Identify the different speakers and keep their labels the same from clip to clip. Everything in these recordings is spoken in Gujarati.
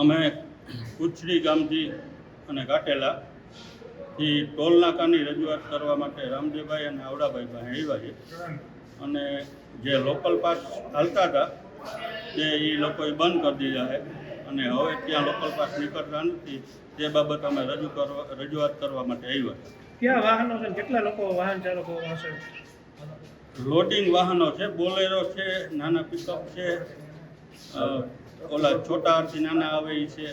Speaker 1: અમે કુચડી ગામથી અને કાટેલા થી ટોલ નાકાની રજૂઆત કરવા માટે રામદેવભાઈ અને આવડાભાઈ પાસે આવ્યા છે અને જે લોકલ પાસ હાલતા હતા તે એ લોકોએ બંધ કરી દીધા છે. અને હવે ત્યાં લોકલ પાસ નીકળતા નથી તે બાબત અમે રજૂ કરવા રજૂઆત કરવા માટે આવ્યા
Speaker 2: ક્યાં વાહનો છે કેટલા લોકો વાહન ચાલકો હશે?
Speaker 1: લોડિંગ વાહનો છે બોલેરો છે નાના પિકઅપ છે ઓલા છોટા હાથી નાના આવે એ છે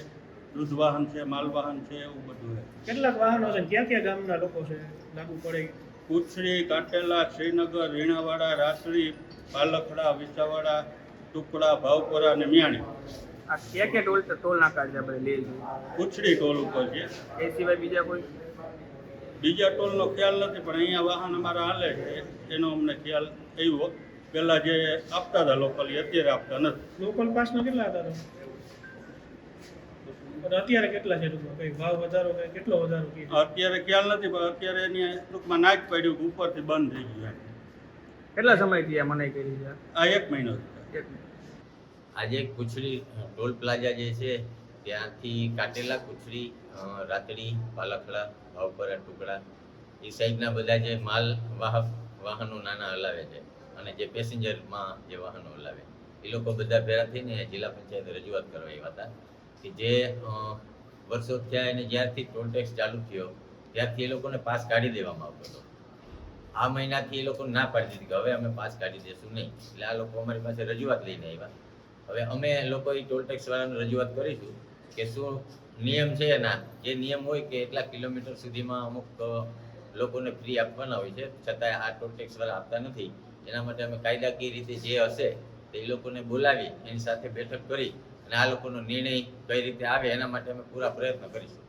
Speaker 1: દૂધ વાહન છે માલ વાહન છે એવું બધું છે.
Speaker 2: કેટલાક વાહનો છે? ક્યાં ક્યાં ગામના લોકો છે? લાગુ પડે.
Speaker 1: કુછરી કાટેલા શ્રીનગર રીણાવાડા રાસડી પાલખડા વિસાવાડા ટુકડા ભાવપુરા અને મિયાણી.
Speaker 3: આ ક્યાં ક્યાં ટોલ ટોલ નાકા છે આપણે લે છીએ
Speaker 1: ટોલ ઉપર છે.
Speaker 3: એ સિવાય બીજા કોઈ?
Speaker 1: બીજા ટોલનો ખ્યાલ નથી પણ અહીંયા વાહન અમારા હાલે છે. એનો અમને ખ્યાલ આવ્યો. પહેલાં જે આપતા હતા લોકલ અત્યારે આપતા નથી.
Speaker 2: લોકલ પાસના કેટલા હતા તમે? અત્યારે કેટલા છે ટૂંકમાં? કઈ ભાવ વધારો કે કેટલો વધારો
Speaker 1: અત્યારે ખ્યાલ નથી પણ અત્યારે એની ટૂંકમાં ના જ પડ્યું ઉપરથી બંધ થઈ ગયું
Speaker 3: કેટલા સમયથી આ મનાઈ કરી છે?
Speaker 1: આ એક મહિનો.
Speaker 4: આજે કુચડી ટોલ પ્લાઝા જે છે ત્યાંથી કાટેલા કુચડી અ, રાતડી પાલખડા ભાવપરા ટુકડા એ સાઈડના બધા જે માલ વાહક વાહનો નાના હલાવે છે. અને જે પેસેન્જરમાં જે વાહનો લાવે, એ લોકો બધા ભેગા થઈને જિલ્લા પંચાયત રજૂઆત કરવા આવ્યા હતા કે જે વર્ષો થયા એને જ્યારથી ટોલ ટેક્સ ચાલુ થયો, ત્યારથી એ લોકોને પાસ કાઢી દેવામાં આવતો હતો. આ મહિનાથી એ લોકો ના પાડી દીધી કે હવે અમે પાસ કાઢી દેશું નહીં. એટલે આ લોકો અમારી પાસે રજૂઆત લઈને આવ્યા. હવે અમે લોકો એ ટોલ ટેક્સ વાળાને રજૂઆત કરીશું કે શું નિયમ છે એના? જે નિયમ હોય કે એટલા કિલોમીટર સુધીમાં અમુક લોકોને ફ્રી આપવાના હોય છે, છતાંય આ ટોલ ટેક્સ વાળા આપતા નથી. એના માટે અમે કાયદાકીય રીતે જે હશે, તે લોકોને બોલાવી, એની સાથે બેઠક કરી અને આ લોકોનો નિર્ણય કઈ રીતે આવે એના માટે અમે પૂરા પ્રયત્ન કરીશું.